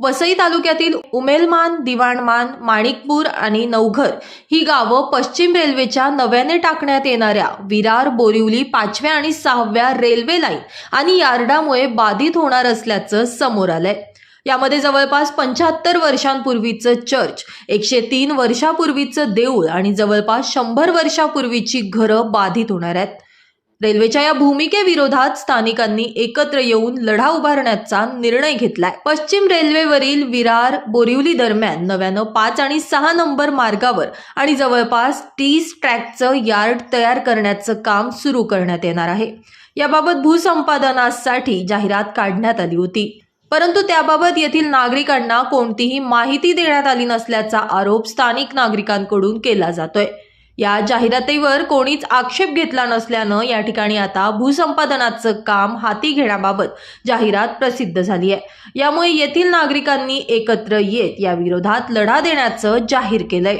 वसई तालुक्यातील उमेलमान दिवाणमान माणिकपूर आणि नवघर ही गावं पश्चिम रेल्वेच्या नव्याने टाकण्यात येणाऱ्या विरार बोरिवली पाचव्या आणि सहाव्या रेल्वे लाईन आणि यार्डामुळे बाधित होणार असल्याचं समोर आलंय. यामध्ये जवळपास पंच्याहत्तर वर्षांपूर्वीचं चर्च एकशे तीन वर्षापूर्वीचं देऊळ आणि जवळपास शंभर वर्षापूर्वीची घरं बाधित होणार आहेत. रेल्वेच्या या भूमिकेविरोधात स्थानिकांनी एकत्र येऊन लढा उभारण्याचा निर्णय घेतलाय. पश्चिम रेल्वेवरील विरार बोरिवली दरम्यान नव्यानं पाच आणि सहा नंबर मार्गावर आणि जवळपास तीस ट्रॅकचं यार्ड तयार करण्याचं काम सुरू करण्यात येणार आहे. याबाबत भूसंपादनासाठी जाहिरात काढण्यात आली होती. परंतु त्याबाबत येथील नागरिकांना कोणतीही माहिती देण्यात आली नसल्याचा आरोप स्थानिक नागरिकांकडून केला जातोय. या जाहिरातीवर कोणीच आक्षेप घेतला नसल्यानं या ठिकाणी आता भूसंपादनाचं काम हाती घेण्याबाबत जाहिरात प्रसिद्ध झाली आहे. यामुळे येथील नागरिकांनी एकत्र येत या विरोधात लढा देण्याचं जाहीर केलंय.